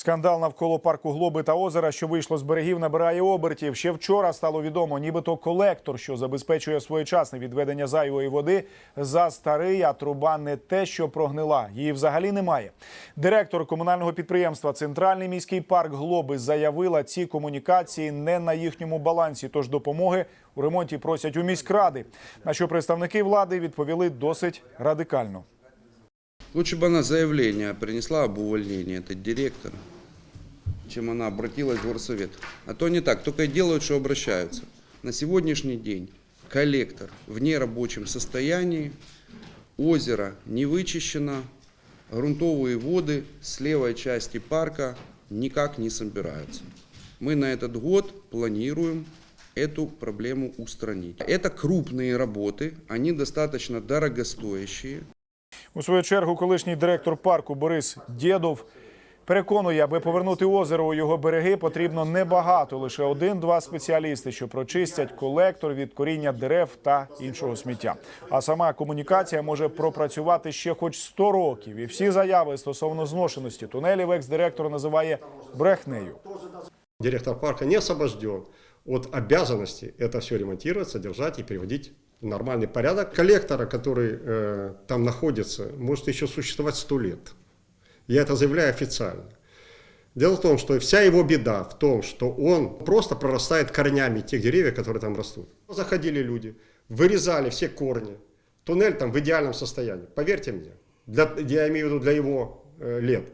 Скандал навколо парку Глоби та озера, що вийшло з берегів, набирає обертів. Ще вчора стало відомо, нібито колектор, що забезпечує своєчасне відведення зайвої води, за старий, а труба не те, що прогнила. Її взагалі немає. Директор комунального підприємства Центральний міський парк Глоби заявила, ці комунікації не на їхньому балансі. Тож допомоги у ремонті просять у міськради. На що представники влади відповіли досить радикально. Лучше бы она заявление принесла об увольнении, это директор, чем она обратилась в горсовет. А то не так, только и делают, что обращаются. На сегодняшний день коллектор в нерабочем состоянии, озеро не вычищено, грунтовые воды с левой части парка никак не собираются. Мы на этот год планируем эту проблему устранить. Это крупные работы, они достаточно дорогостоящие. У свою чергу, колишній директор парку Борис Дєдов переконує, аби повернути озеро у його береги, потрібно небагато, лише один-два спеціалісти, що прочистять колектор від коріння дерев та іншого сміття. А сама комунікація може пропрацювати ще хоч 100 років. І всі заяви стосовно зношеності тунелів екс-директор називає брехнею. Директор парка не освобожден от обязанности это все ремонтировать, содержать и приводить в нормальный порядок. Коллектора, который э, там находится, может еще существовать сто лет. Я это заявляю официально. Дело в том, что вся его беда в том, что он просто прорастает корнями тех деревьев, которые там растут. Заходили люди, вырезали все корни. Туннель там в идеальном состоянии. Поверьте мне, для, я имею в виду для его э, лет.